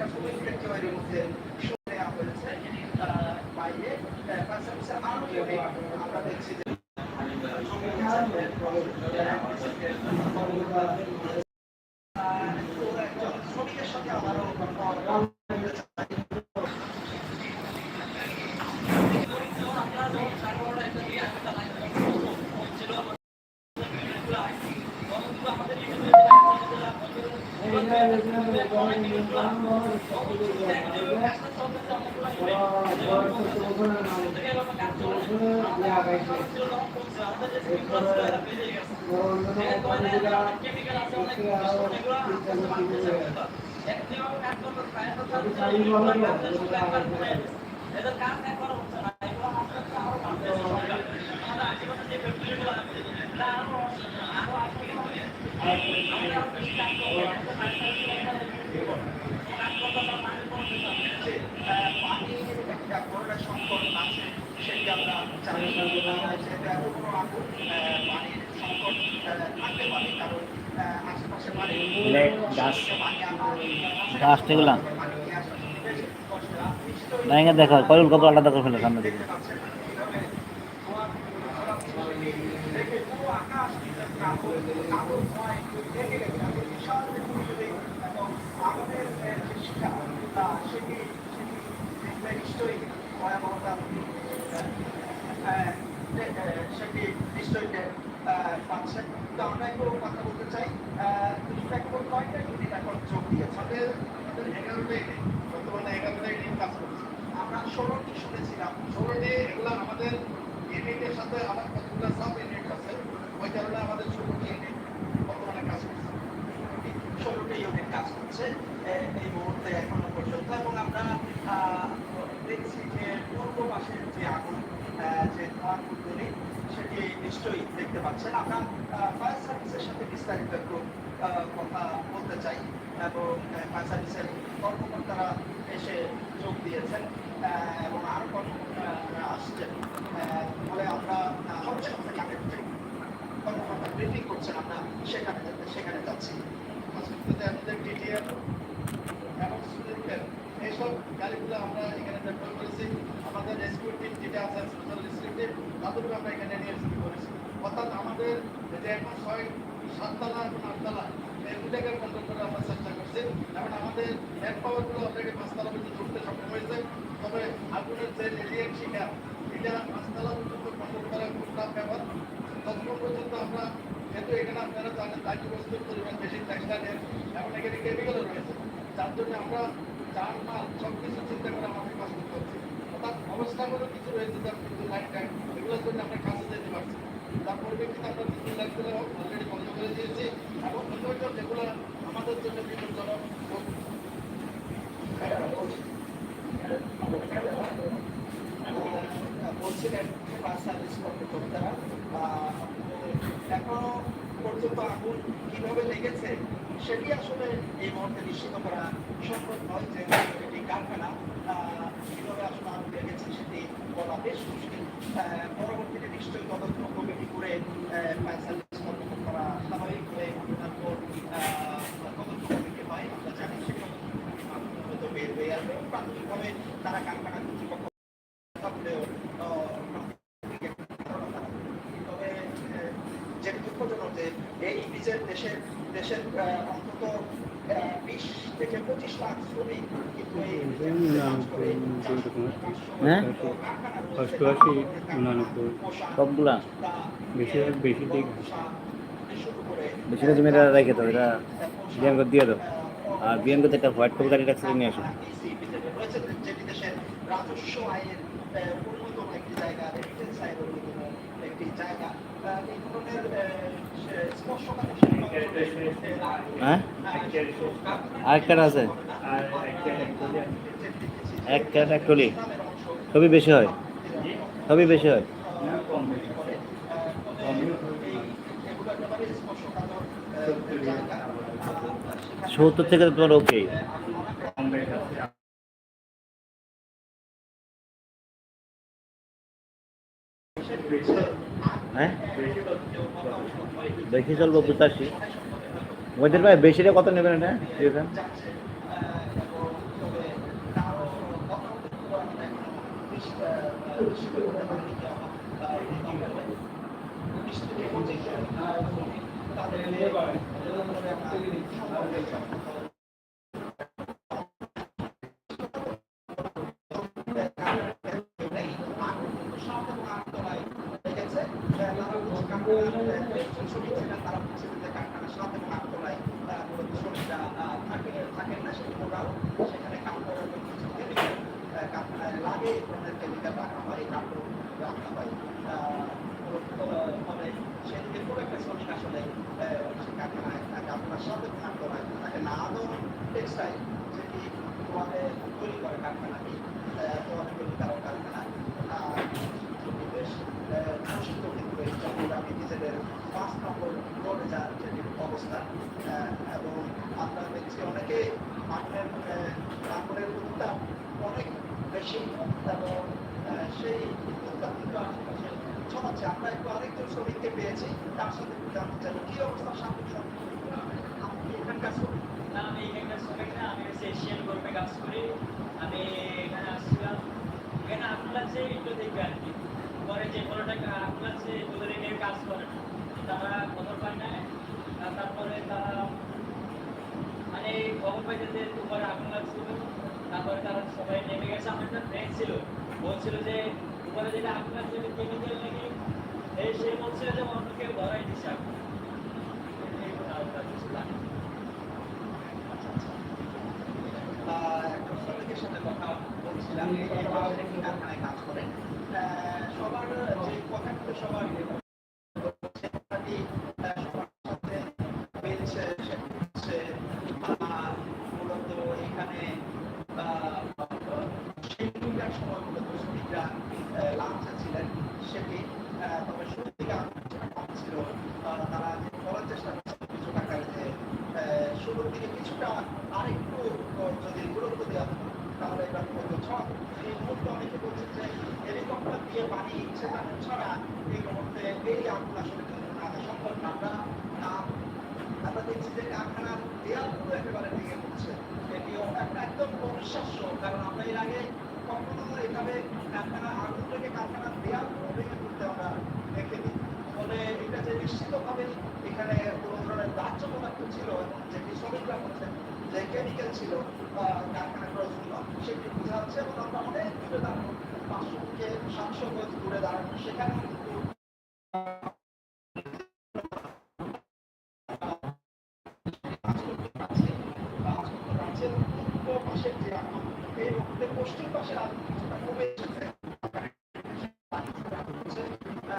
হয়েছে বাইরে পাশাপাশি আরও আমরা দেখছি যে শ্রমিকের সাথে আমারও যে আহ, পানির একটা বড় সংকট আছে সেটি আমরা জানি আহ, যে এত বড় আগুন আহ, পানির গাছ দেখো কয়ুল কত আলাদা করে ফেলে কাপড় কাপড় ভয় দেখে গেছে এত বিশাল পৃথিবী এবং আমাদের যে শিক্ষা তা কয়টা ইউনিট কাজ করছে আমরা ষোলোটি শুনেছিলাম ষোলোটি এগুলো আমাদের ইউনিটের সাথে আমার কতগুলো সাব আমাদের ষোলোটি ইউনিট বর্তমানে কাজ করছে ষোলোটি ইউনিট কাজ করছে এই মুহূর্তে এখনও পর্যন্ত এবং আমরা আহ, দেখছি যে পূর্ব পাশের যে আগুন আহ, যে ধোঁয়ার কুণ্ডলী সেটি নিশ্চয়ই দেখতে পাচ্ছেন। আমরা ফায়ার সার্ভিসের সাথে বিস্তারিত একটু কথা বলতে চাই। এবং ফায়ার সার্ভিসের কর্মকর্তারা এসে যোগ দিয়েছেন এবং আরও কর্মকর্তারা আসছেন আহ, ফলে আমরা আহ, সবচেয়ে সেখানে কর্মকর্তা ব্রিফিং করছেন আমরা সেখানে যেতে- সেখানে যাচ্ছি হসপিটালে আমাদের টিটিএফ এবং স্টুডেন্টের এইসব গাড়িগুলো আমরা এখানে ব্যবহার করেছি। আমাদের রেস্কিউ টিম যেটা আছে স্পেশাল রেস্কিউ তাদেরকে আমরা এখানে নিয়ে এসে করেছি। অর্থাৎ আমাদের যে এখন ছয়, সাততলা এবং আটতলা, এই কন্ট্রোল করে আমরা চেষ্টা করছি। এবং আমাদের ম্যান পাওয়ারগুলো অলরেডি পাঁচতলা পর্যন্ত উঠতে সক্ষম হয়েছে। তবে আগুনের যে রেডিয়েট শিকার, এটা পাঁচতলা পর্যন্ত কন্ট্রোল করা খুব টাফ ব্যাপার। ততক্ষণ পর্যন্ত আমরা যেহেতু এখানে আপনারা জানেন বস্তুর পরিমাণ বেশি টেক্সটাইলের এবং এখানে কেমিক্যালও রয়েছে। যার জন্য আমরা চার মাল সব কিছু চিন্তা করে আমাদের কাজ করতে হচ্ছে অর্থাৎ অবস্থাগুলো কিছু রয়েছে যার কিন্তু লাইট টাইম এগুলোর জন্য আমরা কাজে যেতে পারছি তার পরিপ্রেক্ষিতে আমরা তিন লাইটগুলো অলরেডি বন্ধ করে দিয়েছি এবং অন্যান্য যেগুলো আমাদের জন্য বিপজ্জনক বলছিলেন ফায়ার সার্ভিস কর্মকর্তারা এখনও পর্যন্ত আগুন কীভাবে লেগেছে? সেটি আসলে এই মুহূর্তে নিশ্চিত করা সম্ভব নয় যে এটি কারখানা কীভাবে আসলে আগুন লেগেছে সেটি বলা বেশ মুশকিল। পরবর্তীতে নিশ্চয়ই তদন্ত কমিটি করে কর্মকর্তারা স্বাভাবিকভাবে ঘটনার পর কমিটি হয় আমরা জানি হয়তো বের হয়ে আসবে। প্রাথমিকভাবে তারা কারখানা কর্তৃপক্ষ থাকলেও তবে আহ, যেটি দুঃখজনক যে এই নিজের দেশের দেশের অন্তত বিশ থেকে পঁচিশ লাখ শ্রমিক কিন্তু হ্যাঁ? অষ্টআশি, কারখানা, উনানব্বই। সবগুলা বেশি দিক পোশাক থেকে শুরু করে, বেশিটা তুমি এটা রেখে দাও এটা বিয়ান করে দিয়ে দাও আর বিয়ান করতে একটা হোয়াইট কপি গাড়ি রাখছে নিয়ে আসো রয়েছে যেটি দেশের রাজস্ব আয়ের অন্যতম একটি জায়গা রেমিটেন্স আয়ের অন্যতম হ্যাঁ? আরেকটা আছে। এক এক টলি। সবই বেশি হয়। সবই বেশি হয়। সত্তর থেকে তোমার ওকে হ্যাঁ? দেখি চলবো পঁচাশি মহিদের ভাই বেশিটা কত নেবেন এটা? এখান তাদের লাগে রাখা হয় কাপড় রাখা হয় ফলে সেদিকে একটা শ্রমিক আসলে কারখানায় কাপড়ের সাথে থাকতে হয় তাকে না আদৌ টেক্সটাইল যেটি তৈরি করে কারখানাটি তোমাদের তৈরি কারও কারখানা বেশ প্রসিদ্ধ কিন্তু এই চট্টগ্রামে নিজেদের পাঁচ নম্বর রোডে যার যেটি অবস্থান আহ, এবং আমরা দেখছি অনেকে আগুনের আগুনের উত্তাপ অনেক বেশি এবং আহ, সেই উত্তাপ কিন্তু আশেপাশে ছড়াচ্ছে আমরা একটু আরেকজন শ্রমিককে পেয়েছি, তার সাথে একটু জানতে চাই, কি অবস্থা সামনে আপনি এখানে কাজ করেন না, আমি এখানকার শ্রমিক না, আমি হচ্ছে এশিয়ান গ্রুপে কাজ করি। আমি এখানে আসছিলাম। এখানে আগুন লাগছে একটু দেখবে আর কি। পরে যে আগুন লাগছে তোদের নিয়ে কাজ করে। না তারা খবর পায় না। তারপরে তারা মানে খবর পাইতে যে উপরে আগুন লাগছিল তারপরে তারা সবাই নেমে গেছে। আমার একটা ফ্রেন্ড ছিল। বলছিল যে, উপরে যেটা আগুন লাগছে সবার যে কথাগুলো সবার সেটাটি, আহ, সবার সাথে মিলছে সেটা হচ্ছে, আহ, মূলত এখানে আহ, সেই দুইটার সময় মূলত শ্রমিকরা লাঞ্চে ছিলেন সেটি আহ, তবে শুরুর দিকে আলোচনা কম ছিল আহ, তারা যে করার চেষ্টা করছেন কিছু টাকার যে আহ, শুরুর দিকে কিছুটা আরেকটু আহ, যদি গুরুত্ব দেওয়া হতো তাহলে এটা হতো ছক এই মুহূর্তে অনেকে বলছে যে হেলিকপ্টার দিয়ে ছেটানো ছাড়া এই মুহূর্তে এই আগুন আসলে আনা সম্ভব না আমরা দেখছি যে কারখানার দেয়ালগুলো একেবারে ভেঙে পড়ছে এটিও একটা একদম অবিশ্বাস্য কারণ আমরা এর আগে কখনো এভাবে কারখানা আগুন থেকে কারখানার দেয়ালগুলো ভেঙে পড়তে আমরা দেখিনি ফলে এটা যে নিশ্চিতভাবে এখানে কোনো ধরনের দাহ্য পদার্থ ছিল এবং যেটি শ্রমিকরা বলছেন যে কেমিক্যাল ছিল আহ, কারখানাগুলোর জন্য সেটি বোঝা যাচ্ছে এবং আমরা অনেক দূরে দাঁড়ানো পাঁচশো থেকে সাতশো গজ দাঁড়ানো সেখানে কিন্তু পশ্চিম পাশে কিছুটা কমে এসেছে